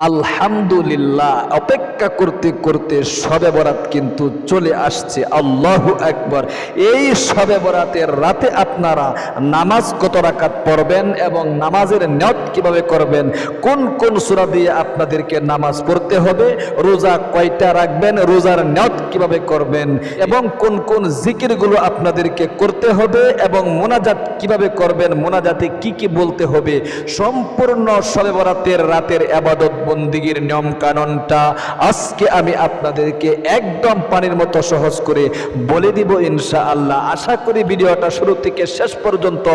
আলহামদুলিল্লাহ, অপেক্ষা করতে করতে সবে বরাত কিন্তু চলে আসছে। আল্লাহ একবার এই সবে বরাতের রাতে আপনারা নামাজ কত রাকাত পড়বেন এবং নামাজের নিয়ত কীভাবে করবেন? কোন কোন সূরা দিয়ে আপনাদেরকে নামাজ পড়তে হবে? রোজা কয়টা রাখবেন? রোজার নিয়ত কীভাবে করবেন? এবং কোন কোন জিকিরগুলো আপনাদেরকে করতে হবে? এবং মোনাজাত কীভাবে করবেন? মোনাজাতে কি কি বলতে হবে? সম্পূর্ণ সবে বরাতের রাতের আবাদত বন্দিগির নিয়ম কানুনটা আজকে আমি আপনাদেরকে একদম পানির মতো সহজ করে বলে দিব ইনশা আল্লাহ আশা করি ভিডিওটা শুরু থেকে শেষ পর্যন্ত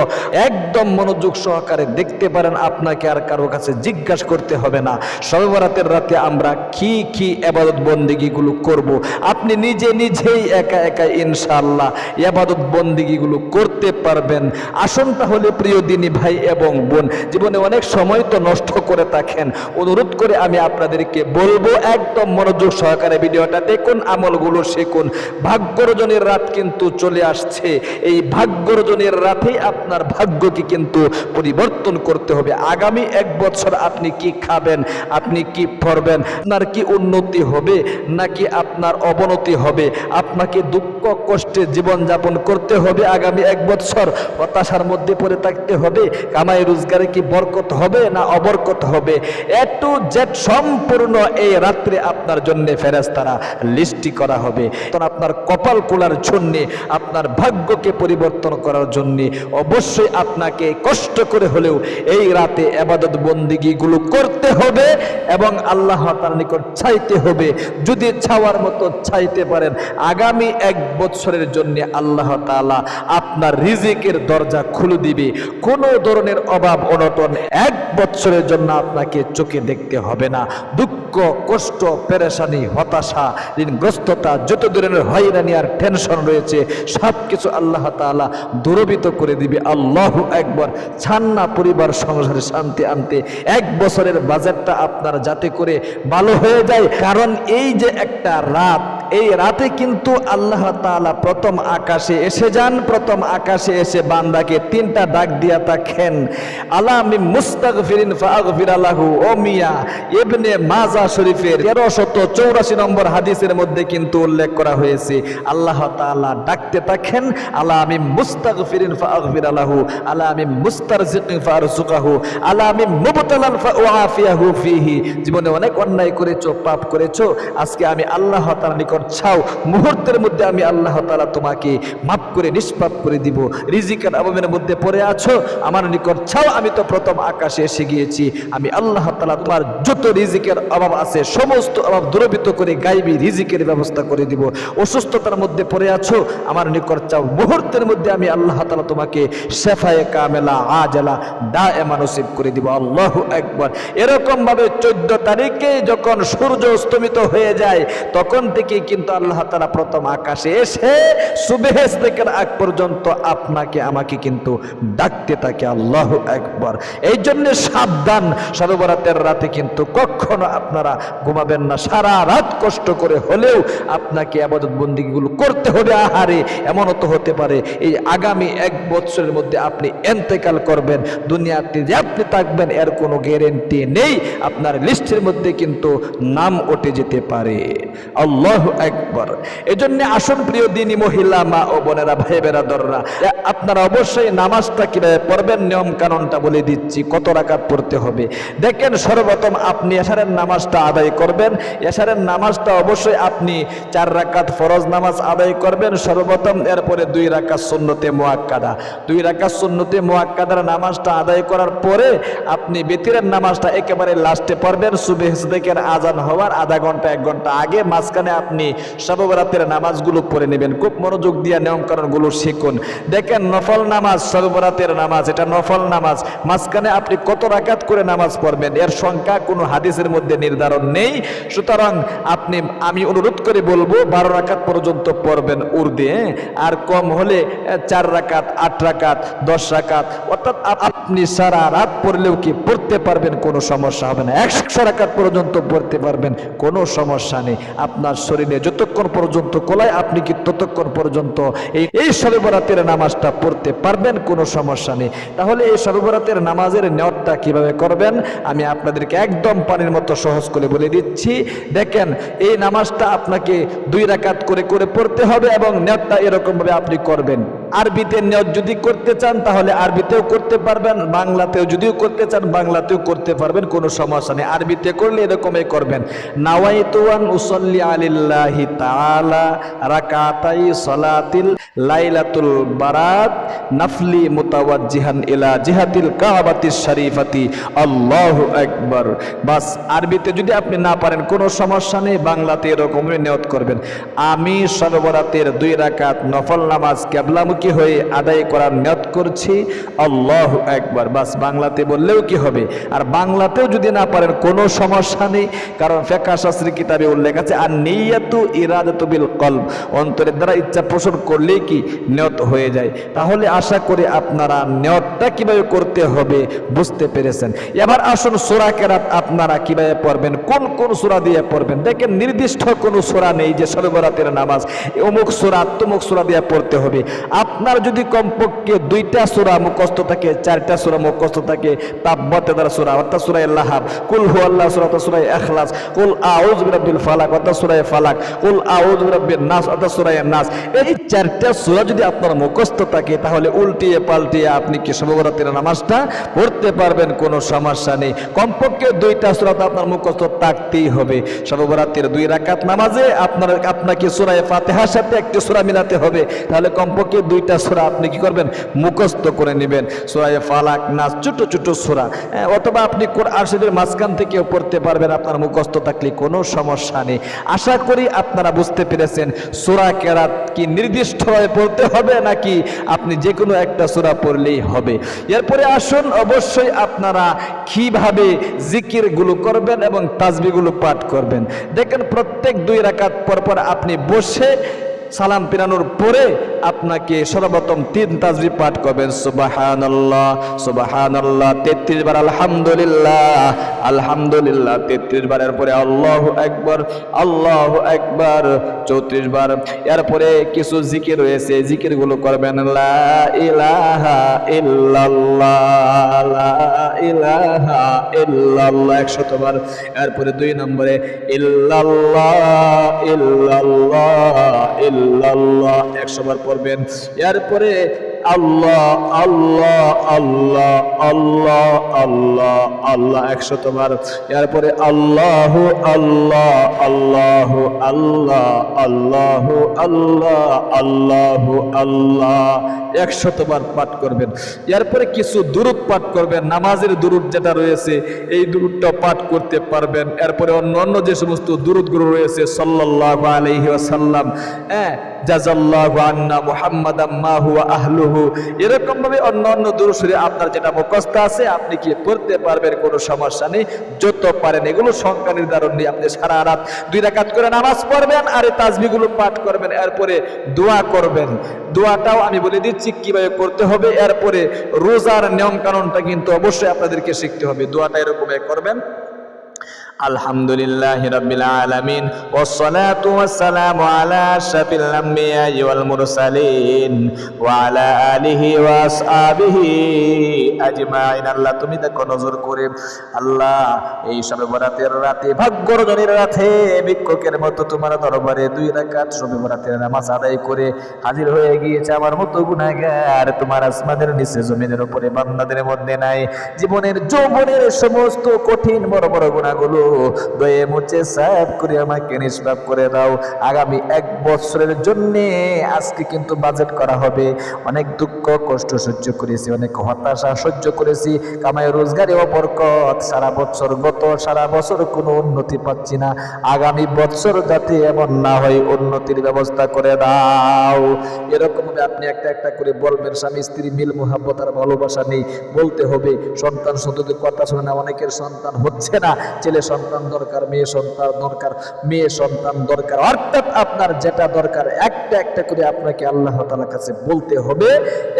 একদম মনোযোগ সহকারে দেখতে পারেন, আপনাকে আর কারও কাছে জিজ্ঞাসা করতে হবে না। সবে বরাতের রাতে আমরা কি কি আবাদত বন্দিগিগুলো করব? আপনি নিজে নিজেই একা একা ইনশাআল্লাহ আবাদত বন্দিগিগুলো করতে পারবেন। আসুন তাহলে প্রিয় দিনী ভাই এবং বোন, জীবনে অনেক সময় তো নষ্ট করে থাকেন। অনুরোধ করে আমি আপনাদেরকে বলব, একদম মনোযোগ সহকারে ভিডিওটা দেখুন, আমলগুলো শিখুন। ভাগ্যরজনের রাত কিন্তু চলে আসছে। এই ভাগ্যরজনের রাতেই আপনার ভাগ্যকে কিন্তু পরিবর্তন করতে হবে। আগামী এক বছর আপনি কি খাবেন, আপনি কি পড়বেন, আপনার কি উন্নতি হবে, নাকি আপনার অবনতি হবে? আপনাকে দুঃখ, কষ্টে জীবনযাপন করতে হবে আগামী এক বছর। হতাশার মধ্যে পড়ে থাকতে হবে। কামাই রোজগারে কি বরকত হবে না অবরকত হবে? এ টু জেড সম্পূর্ণ এই রাত্রে আপনার জন্য ফেরেস্তারা লিস্টি করা হবে। তখন আপনার কপাল কোলার জন্যে আপনার ভাগ্যকে পরিবর্তন করার জন্যে অবশ্যই আপনাকে কষ্ট করে হলেও এই রাতে আবাদত বন্দিগিগুলো করতে হবে এবং আল্লাহ তার নিকট চাইতে হবে। যদি ছাওয়ার মতো চাইতে পারেন, আগামী এক বছরের জন্য আল্লাহ তাআলা আপনার রিজিকের দরজা খুলে দিবে। কোনো ধরনের অভাব অনটন এক বছরের জন্য আপনাকে চোখে দেখতে হবে না। দুঃখ, কষ্ট, পেরেশানি, হতাশা, ঋণগ্রস্ততা যত ধরনের হয়রানি আর টেনশন রয়েছে সব কিছু আল্লাহ তালা দূরবিত করে দিবে। আল্লাহ একবার ছান্না পরিবার সংসারে শান্তি আনতে। এক বছরের বাজারটা আপনার যাতে করে ভালো হয়ে যায়। কারণ এই যে একটা রাত এই রাতে কিন্তু আল্লাহ তাআলা প্রথম আকাশে এসে যান, প্রথম আকাশে এসে বান্দাকে তিনটা ডাক দিয়া থাকেন। আল্লাহ আমি মুস্তাগফিরিন ফাগফির আলাহু ও মিয়া, ইবনে মাজা শরীফের তেরো শত চৌরাশি নম্বর হাদিসের মধ্যে কিন্তু উল্লেখ করা হয়েছে। আল্লাহ তাআলা ডাকতে থাকেন আল্লাহ আমি মুস্তাগফিরিন ফাগফির আলাহু আল্লাহ আমি মুস্তারজিকিন ফারজুকাহু আল্লাহ আমি মুবতালান ফাউআফিয়াহু ফিহি। জীবনে অনেক অন্যায় করেছ, পাপ করেছ, আজকে আমি আল্লাহ তাআলার নিকট চাও মুহূর্তের মধ্যে আমি আল্লাহ তাআলা তোমাকে মাফ করে, নিষ্পাপ করে দিব। রিজিকের অভাবের মধ্যে পড়ে আছো? আমার নিকট চাও আমি তো প্রথম আকাশে এসে গিয়েছি। আমি আল্লাহ তালা তোমার যত রিজিকের অভাব আছে, সমস্ত অভাব দূরবিত করে গাইবি, রিজিকের ব্যবস্থা করে দিব। অসুস্থতার মধ্যে পড়ে আছো? আমার নিকট চাও মুহূর্তের মধ্যে আমি আল্লাহ তালা তোমাকে শেফায়ে কামেলা, আজলা দা এমানসিব করে দিব। আল্লাহ একবার এরকমভাবে চোদ্দ তারিখে যখন সূর্য অস্তমিত হয়ে যায়, তখন থেকে কিন্তু আল্লাহ তাআলা প্রথম আকাশে এসে সুবেহেস থেকে আগ পর্যন্ত আপনাকে, আমাকে কিন্তু ডাকতে থাকে, আল্লাহ একবার এই জন্য সাবধান, সর্বরাতের রাতে কিন্তু কখনো আপনারা ঘুমাবেন না। সারা রাত কষ্ট করে হলেও আপনাকে আবাদত বন্দিগুলো করতে হবে। আহারে, এমনও তো হতে পারে, এই আগামী এক বছরের মধ্যে আপনি এন্তেকাল করবেন। দুনিয়াতে যে আপনি থাকবেন, এর কোনো গ্যারেন্টি নেই। আপনার লিস্টের মধ্যে কিন্তু নাম উঠে যেতে পারে। আল্লাহ একবার। এজন্য আসুন প্রিয় দিনী মহিলা, মা ও বোনেরা ভাই বেরাদররা আপনারা অবশ্যই নামাজটা কীভাবে পড়বেন নিয়ম কানুনটা বলে দিচ্ছি, কত রাকাত পড়তে হবে। দেখেন সর্বপ্রথম আপনি এশারের নামাজটা আদায় করবেন। এশারের নামাজটা অবশ্যই আপনি চার রাকাত ফরজ নামাজ আদায় করবেন। সর্বপ্রথম এরপরে দুই রাকাত সুন্নতে মোয়াক্কাদা দুই রাকাত সুন্নতে মোয়াক্কাদার নামাজটা আদায় করার পরে আপনি বেতিরের নামাজটা একেবারে লাস্টে পড়বেন। সুবেহ সিদ্দিকের আজান হওয়ার আধা ঘণ্টা, এক ঘণ্টা আগে মাঝখানে আপনি সর্বরাতের নামাজগুলো পড়ে নেবেন। খুব মনোযোগ দিয়ে নিয়মকানুনগুলো শিখুন। দেখেন, নফল নামাজ, সর্বরাতের নামাজ, এটা নফল নামাজ। মাঝখানে আপনি কত রাকাত করে নামাজ পড়বেন, এর সংখ্যা কোনো হাদিসের মধ্যে নির্ধারণ নেই। সুতরাং আপনি, আমি অনুরোধ করে বলব, বারো রাকাত পর্যন্ত পড়বেন উর্দে হ্যাঁ? আর কম হলে চার রাকাত, আট রাকাত, দশ রাকাত। অর্থাৎ আপনি সারা রাত পড়লেও কি পড়তে পারবেন, কোনো সমস্যা হবে না। একশো রাকাত পর্যন্ত পড়তে পারবেন, কোনো সমস্যা নেই। আপনার শরীরে নিয়ে যতক্ষণ পর্যন্ত কোলায় আপনি কি ততক্ষণ পর্যন্ত এই এই সবে নামাজটা পড়তে পারবেন, কোনো সমস্যা নেই। তাহলে এই সর্বরাতের নামাজের নেওয়ারটা কীভাবে করবেন? আমি আপনাদেরকে একদম পানির মতো সহজ করে বলে দিচ্ছি। দেখেন, এই নামাজটা আপনাকে দুই রাকাত করে করে পড়তে হবে এবং নেওয়ারটা এরকমভাবে আপনি করবেন। আরবিতে নিয়ত যদি করতে চান, তাহলে আরবিতেও করতে পারবেন, বাংলাতেও যদিও করতে চান, বাংলাতেও করতে পারবেন, কোনো সমস্যা নেই। আরবিতে করলে এরকমই করবেন। নাওয়াইতুয়ান উসল্লি আলিল্লাহি তাআলা রাকাতাই সালাতিল লাইলাতুল বারাত নাফলি মুতাওয়াজ্জিহান ইলা জিহাতিল কাবাতিস শরীফাতি। আল্লাহু আকবার। বাস, আরবিতে যদি আপনি না পারেন, কোনো সমস্যা নেই, বাংলাতে এরকমই নিয়ত করবেন। আমি সর্বরাতের দুই রাকাত নফল নামাজ কেবলামুখী হয়ে আদায় করার নিয়ত করছি? আল্লাহ একবার বাস বাংলাতে বললেও কি হবে? আর বাংলাতেও যদি না পারেন, কোনো সমস্যা নেই। কারণ ফেকা শাস্ত্রী কিতাবে উল্লেখ আছে আর নিয়াতু ইরাদাতু বিল কলব। অন্তরের দ্বারা ইচ্ছা পোষণ করলেই কি নিয়ত হয়ে যায়? তাহলে আশা করি আপনারা নিয়তটা কীভাবে করতে হবে বুঝতে পেরেছেন। এবার আসুন সোরা কেরাত আপনারা কীভাবে পড়বেন? কোন কোন সোরা দিয়ে পড়বেন? দেখেন নির্দিষ্ট কোনো সোরা নেই যে সর্বরাতের নামাজ। অমুক সোরা, তমুক সোরা দিয়ে পড়তে হবে। আপনার যদি কমপক্ষে দুইটা সোরা মুখস্থ থাকে, চারটা সোরা মুখস্থ থাকে সোরা, অর্থাৎ সুরাই কুল হু আল্লাহ সুরা অর্থাৎ সুরাই এখলাস কুল আউজ বিরাব্বিল ফালাক অর্থাৎ সুরাই ফালাক, কুল আউজ বিরাব্বিল নাস অর্থাৎ সুরাই নাস, এই চারটা সোরা যদি আপনার মুখস্থ থাকে, তাহলে উল্টিয়ে পাল্টিয়ে আপনি কি নামাজটা পড়তে পারবেন? কোনো সমস্যা নেই। কমপক্ষে দুইটা সুরা আপনার মুখস্থ থাকতেই হবে। সর্বরাতের দুই রাকাত নামাজে আপনার, আপনাকে সুরায় ফাতেহার সাথে একটি সুরা মিলাতে হবে। তাহলে কমপক্ষে দুইটা সুরা আপনি কি করবেন? মুখস্থ করে নেবেন। সুরায় ফালাক নাচ ছোট ছোট সুরা। হ্যাঁ, অথবা আপনি কোরআন মাঝখান থেকেও পড়তে পারবেন আপনার মুখস্থ থাকলে কোনো সমস্যা নেই। আশা করি আপনারা বুঝতে পেরেছেন সুরা কেরাত কি নির্দিষ্ট নির্দিষ্টভাবে পড়তে হবে নাকি আপনি যে কোনো একটা সুরা পড়লেই হবে। এরপরে আসুন অবশ্যই আপনারা কীভাবে জিকিরগুলো করবেন এবং তাজবিগুলো পাঠ করবেন। দেখেন প্রত্যেক দুই রাকাত পর পর আপনি বসে সালাম পিরানোর পরে আপনাকে সর্বপ্রথম তিন তাজবি পাঠ করবেন সুবাহান আল্লাহ সুবাহান আল্লাহ তেত্রিশ বার আলহামদুলিল্লাহ আলহামদুলিল্লাহ, তেত্রিশ বারের পরে আল্লাহ একবার আল্লাহ একবার চৌত্রিশ বার। এরপরে কিছু জিকির রয়েছে জিকিরগুলো করবেন, লা ইলাহা ইল্লাল্লাহ ইল্লাল্লাহ একশতবার এরপরে দুই নম্বরে ইল্লাল্লাহ ইল্লাল্লাহ ইল্লাল্লাহ একশো বার পড়বেন। এরপরে আল্লাহ আল্লাহ আল্লাহ আল্লাহ আল্লাহ আল্লাহ একশো তোমার এরপরে আল্লাহ আল্লাহ আল্লাহ আল্লাহ আল্লাহ আল্লাহ আল্লাহ আল্লাহ একশো তোমার পাঠ করবেন। এরপরে কিছু দুরুদ পাঠ করবেন। নামাজের দুরুদ যেটা রয়েছে, এই দুরুদটা পাঠ করতে পারবেন। এরপরে অন্য অন্য যে সমস্ত দুরুদগুলো রয়েছে, সাল্লাল্লাহু আলাইহি ওয়াসাল্লাম হ্যাঁ জাজাল্লাহু আন্না মুহাম্মাদাম মা হুয়া আহলুহু এরকম ভাবে অন্য অন্য দুরুশরী আপনার যেটা মুখস্থ আছে, আপনি কি পড়তে পারবেন? কোনো সমস্যা নেই। যত পারেন এগুলো সংখ্যা নির্ধারণ নিয়ে আপনি সারা রাত দুই রাকাত করে নামাজ পড়বেন আর এই তাসবিহগুলো পাঠ করবেন। এরপরে দোয়া করবেন। দোয়াটাও আমি বলে দিচ্ছি কীভাবে করতে হবে। এরপরে রোজার নিয়ম কানুনটা কিন্তু অবশ্যই আপনাদেরকে শিখতে হবে। দোয়াটা এরকম করবেন। الحمد لله رب العالمين والصلاة والسلام على أشرف الأنبياء والمرسلين وعلى آله وأصحابه أجمعين আল্লাহ তুমি দেখো নজর করে আল্লাহ এই সবে বরাতের রাতে ভাগ্যরজনীর রাতে ভিক্ষুকের মতো তোমার দরবারে দুই রাকাত সবে বরাতের নামাজ আদায় করে হাজির হয়ে গিয়েছে আমার মতো গুনাহগার তোমার আসমানের নিচে জমিনের উপরে বান্দাদের মধ্যে নাই জীবনের যৌবনের সমস্ত কঠিন বড় বড় গুণাগুলো দয়ে করে আমাকে নিষ্পাপ করে দাও। আগামী এক বছরের জন্য আজকে কিন্তু বাজেট করা হবে। অনেক দুঃখ, কষ্ট সহ্য করেছি, অনেক হতাশা সহ্য করেছি। কামাই রোজগারে অপরকত সারা বছর গত, সারা বছর কোনো উন্নতি পাচ্ছি না। আগামী বছর যাতে এমন না হয়, উন্নতির ব্যবস্থা করে দাও। এরকমভাবে আপনি একটা একটা করে বলবেন, স্বামী স্ত্রী মিল, মোহাব্বত আর ভালোবাসা নেই। বলতে হবে, সন্তান সন্ততির কথা শুনে অনেকের সন্তান হচ্ছে না। ছেলে সন্তান দরকার, মেয়ে সন্তান দরকার, মেয়ে সন্তান দরকার। অর্থাৎ আপনার যেটা দরকার, একটা একটা করে আপনাকে আল্লাহ তাআলার কাছে বলতে হবে।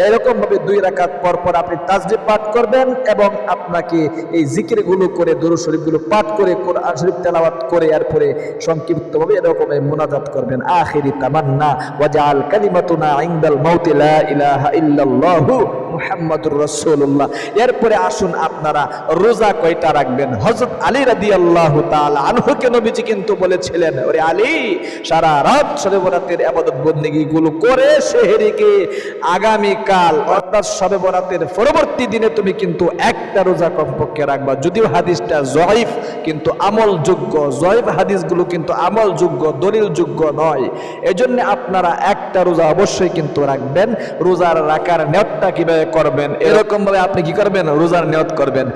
এরকম ভাবে দুই রাকাত পর পর আপনি নামাজে পাঠ করবেন এবং আপনাকে এই জিকিরগুলো করে, দরুদ শরীফগুলো পাঠ করে, কোরআন শরীফ তেলাওয়াত করে, এরপরে সংক্ষিপ্তভাবে এরকমের মোনাজাত করবেন। আখিরি তামান্না ওয়াজাল কালিমাতুনা ইনদাল মাউতি লা ইলাহা ইল্লাল্লাহু মুহাম্মাদুর রাসূলুল্লাহ। এরপরে আসুন আপনারা, রোজা কয়টা রাখবেন? হযরত আলী রাদিয়াল্লাহু তাআলা আনহুকে নবীজি কিন্তু বলেছিলেন, ওরে আলী, সারা রাত শবে বরাতের ইবাদত বন্দেগী গুলো করে সেহরিকে আগামী কাল অর্থাৎ শবে বরাতের পরবর্তী দিনে তুমি কিন্তু একটা রোজা কমপক্ষে রাখবা। যদিও হাদিসটা জয়ীফ, কিন্তু আমলযোগ্য, জয়ীফ হাদিসগুলো কিন্তু আমলযোগ্য, দলিলযোগ্য নয়। এজন্য আপনারা একটা রোজা অবশ্যই কিন্তু রাখবেন। রোজার রাখার নিয়তটা কীভাবে করবেন। এরকম ভাবে আপনি কি করবেন? রোজার নিয়ত করবেন।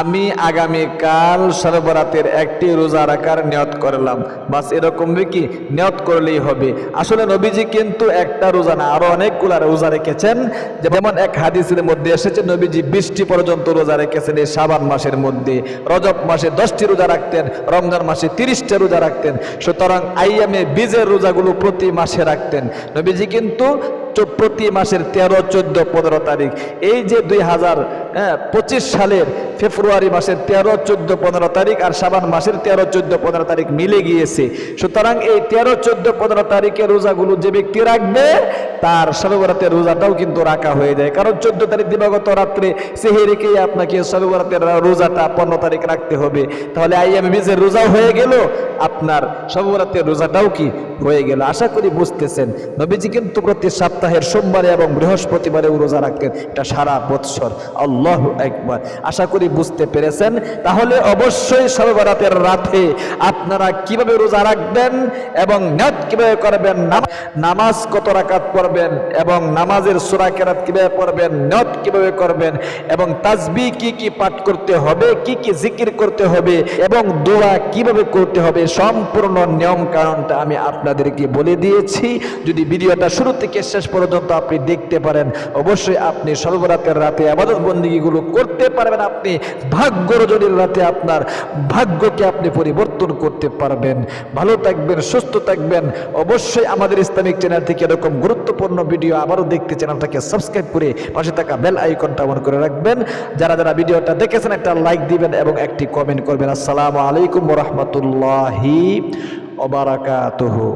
আমি আগামী কাল সরবরাতের একটি রোজা রাখার নিয়ত করলাম। বাস এরকম কি? নিয়ত করলেই হবে। আসলে নবীজি কিন্তু একটা রোজা না, আরও অনেকগুলা রোজা রেখেছেন। যেমন এক হাদিসের মধ্যে এসেছে, নবীজি বৃষ্টি পর্যন্ত রোজা রেখেছেন এই সাবান মাসের মধ্যে। রজব মাসে দশটি রোজা রাখতেন, রমজান মাসে তিরিশটা রোজা রাখতেন। সুতরাং আইয়ামে বীজের রোজাগুলো প্রতি মাসে রাখতেন। নবীজি কিন্তু প্রতি মাসের তেরো, চোদ্দ, পনেরো তারিখ। এই যে দুই হাজার পঁচিশ সালের ফেব্রুয়ারি মাসের তেরো, চোদ্দ, পনেরো তারিখ আর সাবান মাসের তেরো, চোদ্দ, পনেরো তারিখ মিলে গিয়েছে। সুতরাং এই তেরো, চোদ্দ, পনেরো তারিখের রোজাগুলো যে ব্যক্তি রাখবে, তার সর্বরাতের রোজাটাও কিন্তু রাখা হয়ে যায়। কারণ চোদ্দ তারিখ দিবাগত রাত্রে সেহেরিকেই আপনাকে সর্বরাতের রোজাটা পনেরো তারিখ রাখতে হবে। তাহলে আই আইএম বীজের রোজাও হয়ে গেল, আপনার সর্বরাতের রোজাটাও কি হয়ে গেল? আশা করি বুঝতেছেন। নবীজি কিন্তু প্রতি সপ্তাহের সোমবারে এবং বৃহস্পতিবারে রোজা রাখতেন এটা সারা বৎসর। আল্লাহ একবার আশা করি বুঝতে পেরেছেন। তাহলে অবশ্যই সর্বরাতের রাতে আপনারা কীভাবে রোজা রাখবেন এবং নিয়ত কীভাবে করবেন নামাজ কত রাকাত পড়বেন এবং নামাজের সূরা কেরাত কীভাবে পড়বেন নিয়ত কীভাবে করবেন এবং তাজবি কি কি পাঠ করতে হবে, কি কি জিকির করতে হবে এবং দোয়া কীভাবে করতে হবে, সম্পূর্ণ নিয়ম কারণটা আমি আপনাদেরকে বলে দিয়েছি। যদি ভিডিওটা শুরু থেকে শেষ পর্যন্ত আপনি দেখতে পারেন। অবশ্যই আপনি সর্বরাতের রাতে আবাদত বন্দিগুলো করতে পারবেন আপনি। ভাগ্য রজনীর রাতে আপনার ভাগ্যকে আপনি পরিবর্তন করতে পারবেন। ভালো থাকবেন, সুস্থ থাকবেন। অবশ্যই আমাদের ইসলামিক চ্যানেল থেকে এরকম গুরুত্বপূর্ণ ভিডিও আবারও দেখতে চ্যানেলটাকে সাবস্ক্রাইব করে পাশে থাকা বেল আইকনটা অন করে রাখবেন। যারা যারা ভিডিওটা দেখেছেন, একটা লাইক দিবেন এবং একটি কমেন্ট করবেন। আসসালামু আলাইকুম রহমতুল্লাহি ওবারাকাতুহু